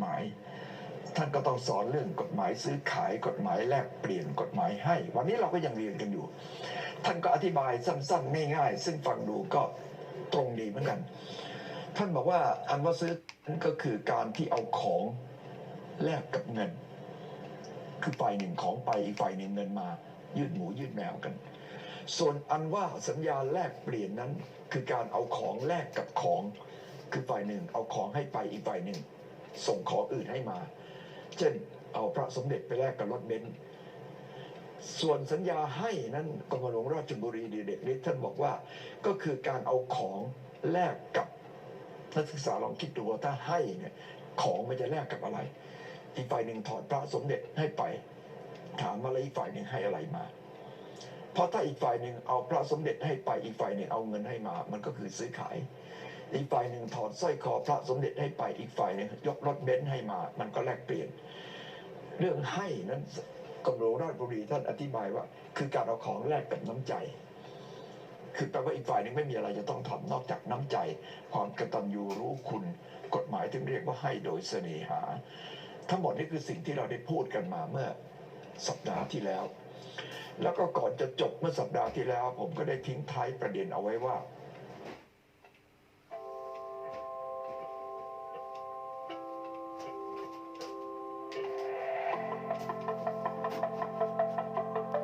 หมาย ท่านก็ต้องสอนเรื่องกฎหมายซื้อขายกฎหมายแลกเปลี่ยนกฎหมายให้ วันนี้เราก็ยังเรียนกันอยู่ ท่านก็อธิบายสั้นๆง่ายๆซึ่งฟังดูก็ตรงดีเหมือนกัน ท่านบอกว่าอันว่าซื้อนั่นก็คือการที่เอาของแลกกับเงิน คือฝ่ายหนึ่งของไปอีกฝ่ายหนึ่งเงินมา ยืดหมูยืดแมวกัน ส่วนอันว่าสัญญาแลกเปลี่ยนนั้น คือการเอาของแลกกับของ คือฝ่ายหนึ่งเอาของให้ไปอีกฝ่ายหนึ่ง ส่งของอื่นให้มา เช่นเอาพระสมเด็จไปแลกกับรถเบนซ์ส่วนสัญญาให้นั้นกรมหลวงราชบุรีดีเด็กฤทธิ์ท่านบอกว่า ก็คือการเอาของแลกกับนักศึกษาลองคิดดูว่าถ้าให้เนี่ยของมันจะแลกกับอะไร อีกฝ่ายหนึ่งถอดพระสมเด็จให้ไป ถามว่าแล้วอีกฝ่ายหนึ่งให้อะไรมาเพราะถ้าอีกฝ่ายหนึ่งเอาพระสมเด็จให้ไปอีกฝ่ายหนึ่งเอาเงินให้มา มันก็คือซื้อขาย อีกฝ่ายหนึ่งถอดสร้อยคอพระสมเด็จให้ไปอีกฝ่ายหนึ่งยกรถเบนซ์ให้มา มันก็แลกเปลี่ยน เรื่องให้นั้นกรมหลวงราชบุรีท่านอธิบายว่า คือการเอาของแลกกับน้ำใจ คือแปลว่าอีกฝ่ายหนึ่งไม่มีอะไรจะต้องทำนอกจากน้ำใจ ความกตัญญูรู้คุณ กฎหมายถึงเรียกว่าให้โดยเสน่หา ทั้งหมดนี้คือสิ่งที่เราได้พูดกันมาเมื่อสัปดาห์ที่แล้ว แล้วก็ก่อนจะจบเมื่อสัปดาห์ที่แล้ว ผมก็ได้ทิ้งท้ายประเด็นเอาไว้ว่า